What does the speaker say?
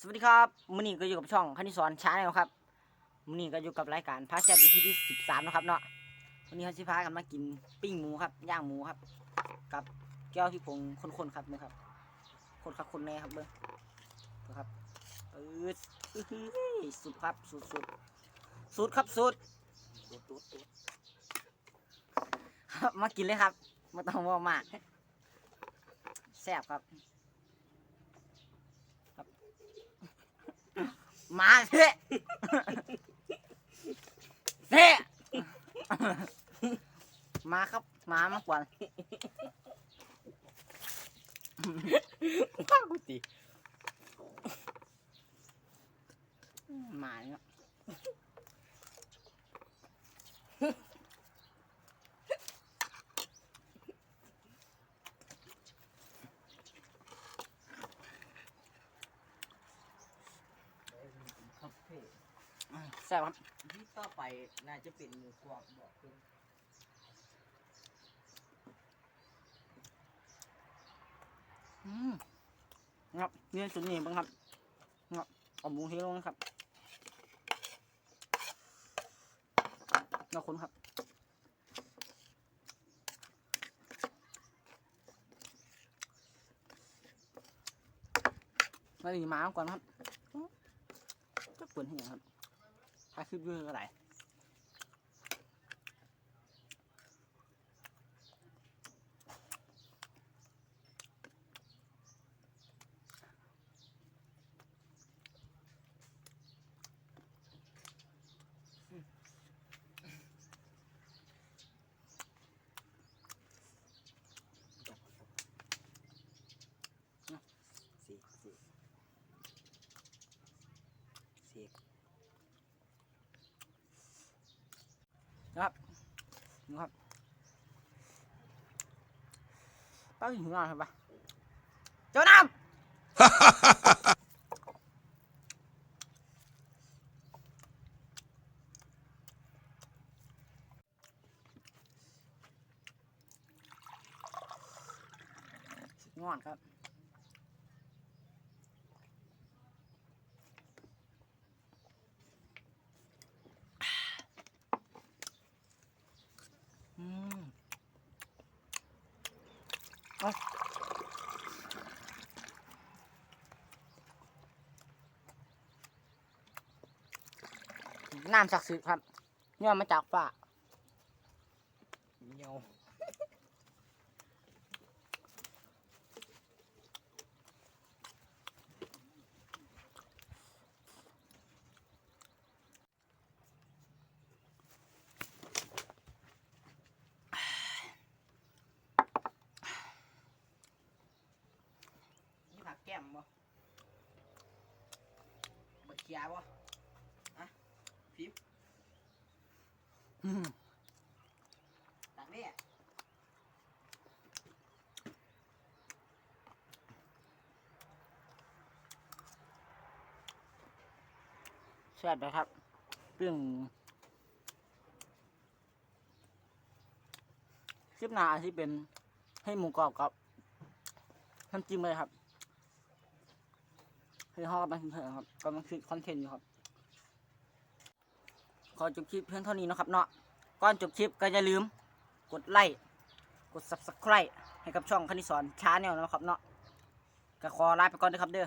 สวัสดีครับมื้อนี้ก็อยู่กับช่องคณิสอนช้าแนวครับมื้อนี้ก็อยู่กับรายการพาแซ่บ EP ที่13นะครับเนาะวันนี้เขาสิพากันมากินปิ้งหมูครับย่างหมูครับ กับแก้วที่ผงข้นๆครับนี่ครับ คนครับคนแน่ครับเบิ้งครับเออสุดครับสุดสุดสุดครับสุดมากินเลยครับไม่ต้องว่ามากแซ่บครับ มาเถอะเถอะมาครับ มามากกว่าข้ากูตีมาเนี่ย ครับเพ่ แซ่บครับที่ต่อไปน่าจะเป็นหมูกรอบบอกเพิ่นอืมครับนี่สุดนี่บ้างครับครับเอาหมูเฮลงนะครับเราคนครับมาดีมาก่อนครับจะเปิดให้ยังครับ ถ้าคลิปด้วยอะไรสี่สี่สี่ นะครับนี่ครับป้าหิวน้ำใช่ปะเจ้าน้ำงอนครับ อืมเอา น้ำศักดิ์สิทธิ์ครับย่อมาจากฝ่าเหนียว แก้มบ่บดเขียบ่อะฟิปตักนี่แซ่บเลยครับเรื่องคลิปหน้าอาจที่เป็นให้หมูกรอบกับน้ำจิ้มเลยครับ คือห้อกำลังเถอะครับก็มันคือคอนเทนต์อยู่ครับ ขอจบคลิปเพียงเท่านี้นะครับเนาะก่อนจบคลิปก็อย่าลืม กดไลค์กด subscribe ให้กับช่องคณิสอนช้าแนวนะครับเนาะก็ขอลาไปก่อนนะครับเด้อ